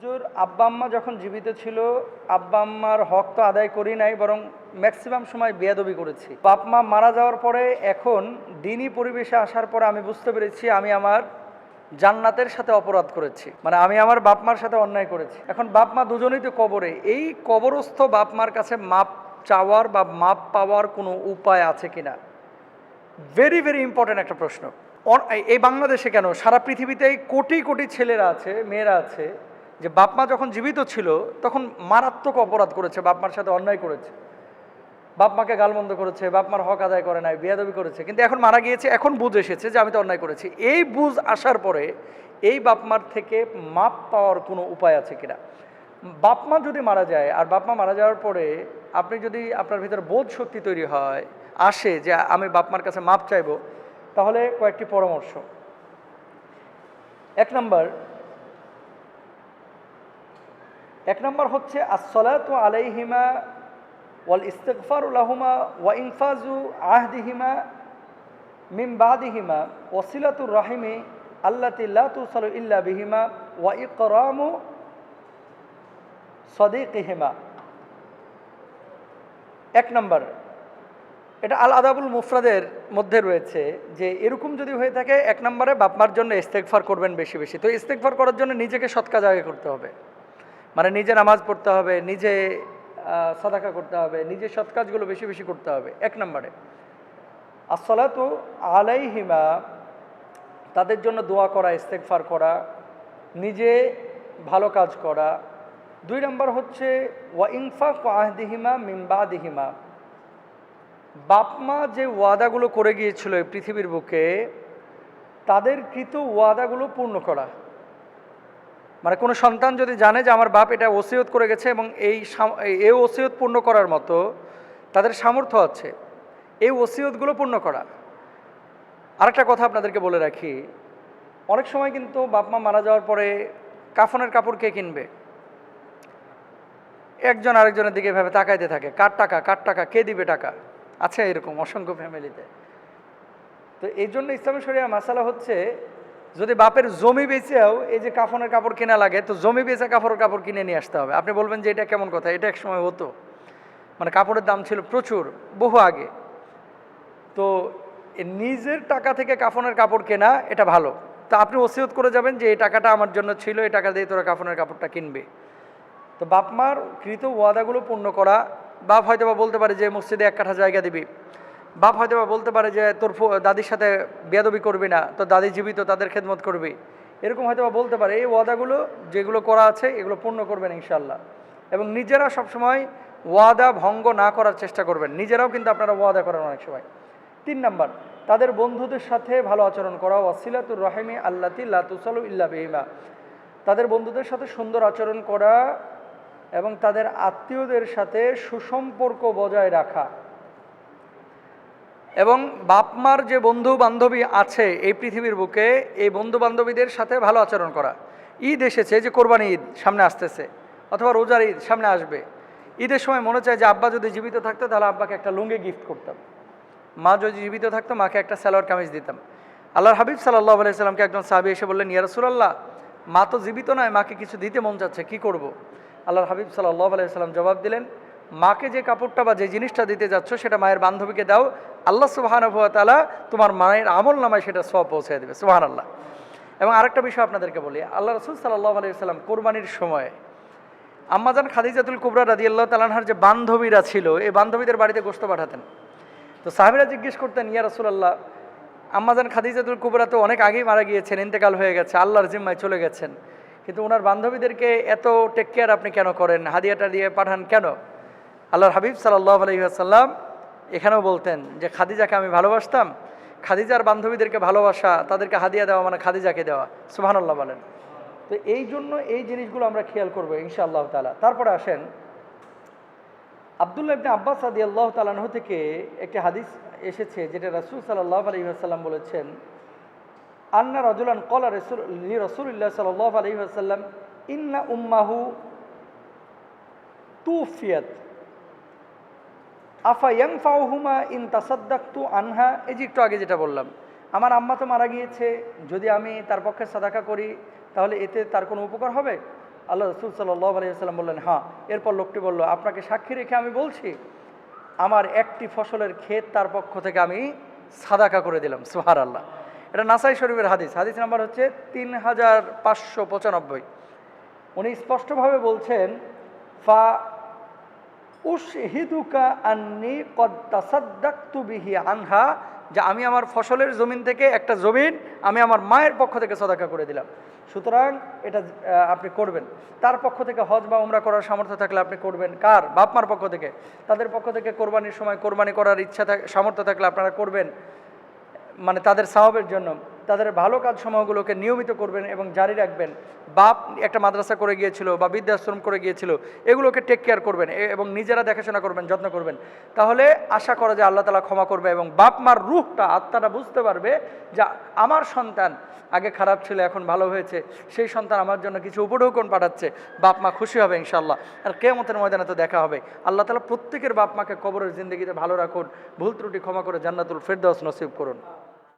হুজুর, আব্বা আম্মা যখন জীবিত ছিল, আব্বা আম্মার হক তো আদায় করি নাই, বরং ম্যাক্সিমাম সময় বেয়াদবি করেছি। বাপ মা মারা যাওয়ার পরে এখন দিনই পরিবেশে আসার পরে আমি বুঝতে পেরেছি আমি আমার জান্নাতের সাথে অপরাধ করেছি। মানে আমি আমার বাপ মার সাথে অন্যায় করেছি। এখন বাপ মা দুজনেই তো কবরে। এই কবরস্থ বাপ মার কাছে মাপ চাওয়ার বা মাপ পাওয়ার কোনো উপায় আছে কিনা? ভেরি ভেরি ইম্পর্ট্যান্ট একটা প্রশ্ন। এই বাংলাদেশে কেন? সারা পৃথিবীতেই কোটি কোটি ছেলেরা আছে, মেয়েরা আছে। যে বাপ মা যখন জীবিত ছিল, তখন মারাত্মক অপরাধ করেছে, বাপ মার সাথে অন্যায় করেছে। বাপ মাকে গালমন্দ করেছে, বাপ মার হক আদায় করে নাই, বেয়াদবি করেছে, কিন্তু এখন মারা গিয়েছে, এখন বুঝ এসেছে যে আমি তো অন্যায় করেছি। এই বুঝ আসার পরে এই বাপ মার থেকে মাপ পাওয়ার কোনো উপায় আছে কিনা? বাপ মা যদি মারা যায়, আর বাপ মা মারা যাওয়ার পরে আপনি যদি আপনার ভিতরে বোধ শক্তি তৈরি হয়, আসে যে আমি বাপ মার কাছে মাপ চাইব, তাহলে কয়েকটি পরামর্শ। এক নম্বর এক নম্বর হচ্ছে আসলাতু আলাইহিমা ওয়াল ইস্তেকফার লাহুমা ওয়া ইনফাজু আহদিহিমা মিম বাদিহিমা ওসিলাতুর রাহিমি আল্লাতি লা তুসালু ইল্লা বিহিমা ওয়া ইকরামু সদিকিহিমা। এক নম্বর, এটা আল আদাবুল মুফরাদের মধ্যে রয়েছে যে এরকম যদি হয়ে থাকে, এক নম্বরে বাপমার জন্য ইস্তেকফার করবেন বেশি বেশি। তো ইস্তেকফার করার জন্য নিজেকে সৎ কাজ আগে করতে হবে। মানে নিজে নামাজ পড়তে হবে, নিজে সাদাকা করতে হবে, নিজে সৎ কাজগুলো বেশি বেশি করতে হবে, এক নম্বরে। আসলাতু আলাইহিমা, তাদের জন্য দোয়া করা ইস্তেকফার করা, নিজে ভালো কাজ করা। দুই নম্বর হচ্ছে, ওয়া ইনফাক আহদিহিমা মিমবাদিহিমা বাপমা যে ওয়াদাগুলো করে গিয়েছিল পৃথিবীর বুকে, তাদের কৃত ওয়াদাগুলো পূর্ণ করা। মানে কোনো সন্তান যদি জানে যে আমার বাপ এটা ওসিয়ত করে গেছে এবং এই এই ওসিয়ত পূর্ণ করার মতো তাদের সামর্থ্য আছে, এই ওসিয়তগুলো পূর্ণ করা। আরেকটা কথা আপনাদেরকে বলে রাখি, অনেক সময় কিন্তু বাপ মা মারা যাওয়ার পরে কাফনের কাপড় কে কিনবে? একজন আরেকজনের দিকে ভেবে তাকাইতে থাকে, কার টাকা কার টাকা, কে দিবে টাকা? আছে এরকম অসংখ্য ফ্যামিলিতে তো এই জন্য ইসলামী শরিয়া মাসালা হচ্ছে যদি বাপের জমি বেচেও, এই যে কাফনের কাপড় কেনা লাগে, তো জমি বেচে কাপড়ের কাপড় কিনে নিয়ে আসতে হবে। আপনি বলবেন যে এটা কেমন কথা? এটা এক সময় হতো। মানে কাপড়ের দাম ছিল প্রচুর, বহু আগে। তো নিজের টাকা থেকে কাফনের কাপড় কেনা, এটা ভালো। তো আপনি ওসিয়ত করে যাবেন যে, এই টাকাটা আমার জন্য ছিল, এই টাকা দিয়ে তোরা কাফনের কাপড়টা কিনবে। তো বাপ মার কৃত ওয়াদাগুলো পূর্ণ করা। বাপ হয়তো বা বলতে পারে যে মসজিদে এক কাঠা জায়গা দিবি। বাপ হয়তো বলতে পারে যে, তোর দাদির সাথে বেয়াদবি করবি না, তোর দাদি জীবিত, তাদের খেদমত করবি। এরকম হয়তো বলতে পারে। এই ওয়াদাগুলো, যেগুলো করা আছে, এগুলো পূর্ণ করবেন ইনশাল্লাহ এবং নিজেরা সবসময় ওয়াদা ভঙ্গ না করার চেষ্টা করবেন। নিজেরাও কিন্তু আপনারা ওয়াদা করেন অনেক সময়। তিন নাম্বার, তাদের বন্ধুদের সাথে ভালো আচরণ করা। ওয়াসিলাতুর রাহিমি আল্লাতি লাতুসালু ইল্লা বিহিমা। তাদের বন্ধুদের সাথে সুন্দর আচরণ করা এবং তাদের আত্মীয়দের সাথে সুসম্পর্ক বজায় রাখা। এবং বাপমার যে বন্ধু বান্ধবী আছে এই পৃথিবীর বুকে, এই বন্ধু বান্ধবীদের সাথে ভালো আচরণ করা। ঈদ এসেছে যে কোরবানি ঈদ সামনে আসতেছে, অথবা রোজার ঈদ সামনে আসবে। ঈদের সময় মনে চায় যে, আব্বা যদি জীবিত থাকতো, তাহলে আব্বাকে একটা লুঙ্গি গিফট করতাম। মা যদি জীবিত থাকতো, মাকে একটা সালোয়ার কামিজ দিতাম। আল্লাহর হাবিব সাল্লাহ আলাইসাল্লামকে একজন সাহাবি এসে বললেন, ইয়া রাসূলুল্লাহ, মা তো জীবিত নয়, মাকে কিছু দিতে মন যাচ্ছে কি করব। আল্লাহর হাবিব সাল্লাহ আলাইসাল্লাম জবাব দিলেন মাকে যে কাপড়টা বা যে জিনিসটা দিতে যাচ্ছ সেটা মায়ের বান্ধবীকে দাও, আল্লাহ সুবাহানুভা তালা তোমার মায়ের আমল নামায় সেটা সব পৌঁছে দেবে সুবাহান আল্লাহ এবং আরেকটা বিষয় আপনাদেরকে বলি, আল্লাহ রসুল সাল্লাহ আলাইসাল্লাম কোরবানির সময় আম্মাজান খাদিজাতুল কুবরা রাদি আল্লাহ যে বান্ধবীরা ছিল, এই বান্ধবীদের বাড়িতে গোস্ত পাঠাতেন। তো সাহাবিরা জিজ্ঞেস করতেন, ইয়া রসুলাল্লাহ, আম্মাজান খাদিজাতুল কুবরা তো অনেক আগেই মারা গিয়েছেন, ইন্তেকাল হয়ে গেছে, আল্লাহর জিম্মায় চলে গেছেন। কিন্তু ওনার বান্ধবীদেরকে এত টেক কেয়ার আপনি কেন করেন? হাদিয়াটা দিয়ে পাঠান কেন? আল্লাহর হাবিব সাল্লাহ আলহিহাসাল্লাম এখানেও বলতেন যে, খাদিজাকে আমি ভালোবাসতাম। খাদিজার বান্ধবীদেরকে ভালোবাসা, তাদেরকে হাদিয়া দেওয়া মানে খাদিজাকে দেওয়া। সুবহানাল্লাহ বলেন। তো এই জন্য এই জিনিসগুলো আমরা খেয়াল করব ইনশাআল্লাহ তালা তারপরে আসেন আবদুল্লাহ ইবনে আব্বাস আদি আল্লাহ তালাহ থেকে একটি হাদিস এসেছে যেটা রাসুল সাল্লাহ আলহিহাসাল্লাম বলেছেন, আন্না রজুলান কলা রসুল রসুল্লাহ সাল্লাহ আলহিহাসাল্লাম ইন্না উম্মাহু তুফিয়াত। আফা ইয়াং ফাউহুমা ইন তাসাদ্দাকতু আনহা। এই যে একটু আগে যেটা বললাম, আমার আম্মা তো মারা গিয়েছে, যদি আমি তার পক্ষে সাদাকা করি, তাহলে এতে তার কোনো উপকার হবে? আল্লাহ রসুল সাল্লাহ আলিয়াল্লাম বললেন হ্যাঁ। এরপর লোকটি বলল, আপনাকে সাক্ষী রেখে আমি বলছি, আমার একটি ফসলের ক্ষেত তার পক্ষ থেকে আমি সাদাকা করে দিলাম। সোহার আল্লাহ এটা নাসাই শরীফের হাদিস। হাদিস নাম্বার হচ্ছে তিন হাজার পাঁচশো পঁচানব্বই। উনি স্পষ্টভাবে বলছেন, ফা উশহিদুকা আন্নি কদ তাসাদ্দাকতু বিহি আনহা, যে আমি আমার ফসলের জমিন থেকে একটা জমিন আমি আমার মায়ের পক্ষ থেকে সদাকা করে দিলাম। সুতরাং এটা আপনি করবেন। তার পক্ষ থেকে হজ বা উমরা করার সামর্থ্য থাকলে আপনি করবেন। কার? বাপ মার পক্ষ থেকে। তাদের পক্ষ থেকে কোরবানির সময় কোরবানি করার ইচ্ছা সামর্থ্য থাকলে আপনারা করবেন। মানে তাদের স্বভাবের জন্য। তাদের ভালো কাজ সমূহগুলোকে নিয়মিত করবেন এবং জারি রাখবেন। বাপ একটা মাদ্রাসা করে গিয়েছিল বা বৃদ্ধাশ্রম করে গিয়েছিল, এগুলোকে টেক কেয়ার করবেন এবং নিজেরা দেখাশোনা করবেন, যত্ন করবেন। তাহলে আশা করা যায় আল্লাহ তালা ক্ষমা করবে এবং বাপ মার রুহটা, আত্মাটা বুঝতে পারবে যে আমার সন্তান আগে খারাপ ছিল, এখন ভালো হয়েছে, সেই সন্তান আমার জন্য কিছু উপঢৌকন পাঠাচ্ছে, বাপ মা খুশি হবে ইনশাল্লাহ আর কেমতের ময়দানে তো দেখা হবে। আল্লাহ তালা প্রত্যেকের বাপ মাকে কবরের জিন্দগিতে ভালো রাখুন, ভুল ত্রুটি ক্ষমা করে জান্নাতুল ফেরদাউস নসিব করুন।